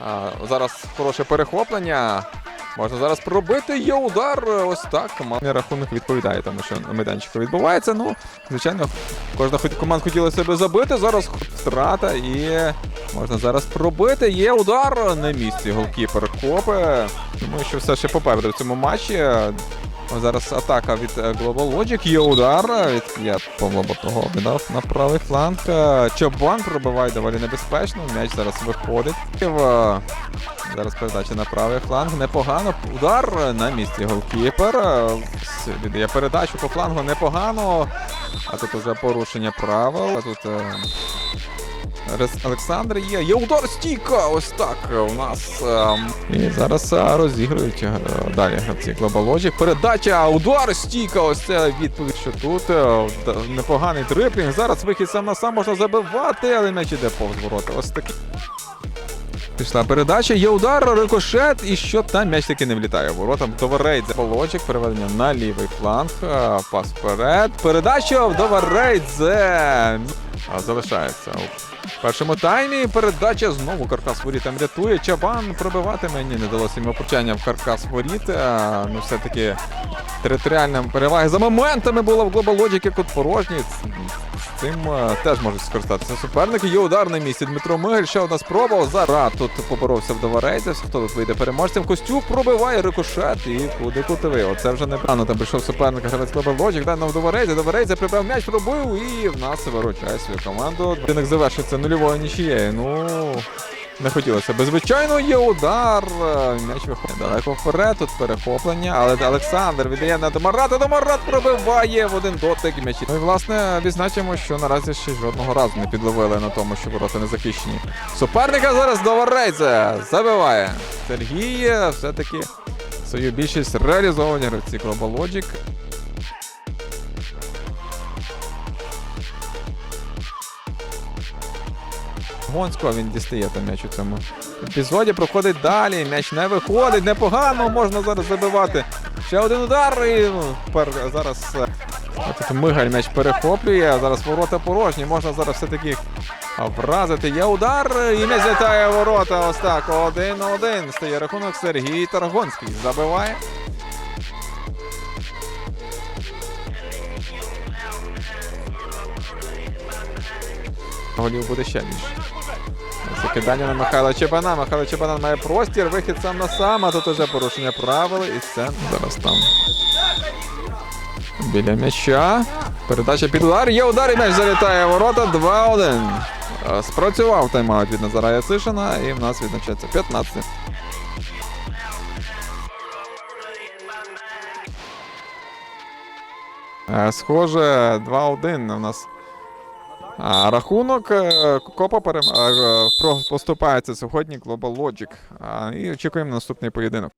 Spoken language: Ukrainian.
А, зараз хороше перехоплення. Можна зараз пробити. Є удар. Ось так. Командний рахунок відповідає, тому що майданчику відбувається. Ну, звичайно, кожна команда хотіла себе забити. Зараз втрата і можна зараз пробити. Є удар на місці. Голкіпер Копе. Думаю, що все ще попереду в цьому матчі. Зараз атака від е, Global Logic. Є удар від я Батого віддав на правий фланг. Е, Чабан пробиває доволі небезпечно. М'яч зараз виходить. Е, Зараз передача на правий фланг. Непогано. Удар на місці голкіпер. Віддає передачу по флангу непогано. А тут уже порушення правил. А тут Олександр є. Є удар стійка! Ось так у нас. ем, І зараз е, розігрують е, далі гравці Logic. Передача, удар стійка! Ось це відповідь, що тут. е, Непоганий дриплінг. Зараз вихід сам на сам можна забивати, але м'яч іде повз ворота. Ось такий. Пішла передача, є удар, рикошет, і що там м'яч таки не влітає. Воротам Доварейдзе. Волочик, переведення на лівий фланг. Пас вперед. Передача в Доварейдзе. А, Залишається у першому таймі. Передача знову каркас воріт там рятує. Чабан пробивати мені не далося йому почання в каркас воріт. А, Ну, все-таки територіальна перевага за моментами була в Global Logic, як от порожній. Цим е, теж можуть скористатися суперники. Є удар на місці. Дмитро Мигель, ще одна спроба. Зара тут поборовся в Доварейцев. Хто вийде переможцем? Костюк пробиває рикошет і куди кутовий. Оце вже не прано. Там прийшов суперник гравець клуба Лоджік. Дай нам Доварейця. Доварейця прибрав м'яч, пробив і в нас виручає свою команду. Динок завершиться нульовою нічією. Ну. Не хотілося би. Звичайно, є удар. М'яч виходить далеко вперед. Тут перехоплення. Але Олександр віддає на Домарата. Домарат пробиває в один дотик м'ячі. Ну і власне відзначимо, що наразі ще жодного разу не підловили на тому, що ворота не захищені. Суперника зараз Доварейце забиває. Сергій е, все-таки свою більшість реалізовані гравці Global Logic. Гонського він дістає там м'яч у цьому епізоді. Проходить далі. М'яч не виходить. Непогано можна зараз забивати. Ще один удар. І пер, зараз е, тут Мигаль м'яч перехоплює. Зараз ворота порожні. Можна зараз все-таки вразити. Є удар. І м'яч злітає ворота. Ось так. Один на один. Стає рахунок Сергій Таргонський. Забиває. Голів буде ще більше. Закидання на Михайла Чебана. Михайло Чебанан має простір, вихід сам на сам, а тут уже порушення правил і це зараз там. Біля м'яча. Передача під удар. Є удар і м'яч залітає ворота. 2-1. Е, Спрацював тайм-аут від Назара Яцишина і в нас відзначається 15. Е, Схоже, 2-1 у нас а, рахунок е, Копа перем... е, поступається сьогодні Global Logic. І очікуємо на наступний поєдинок.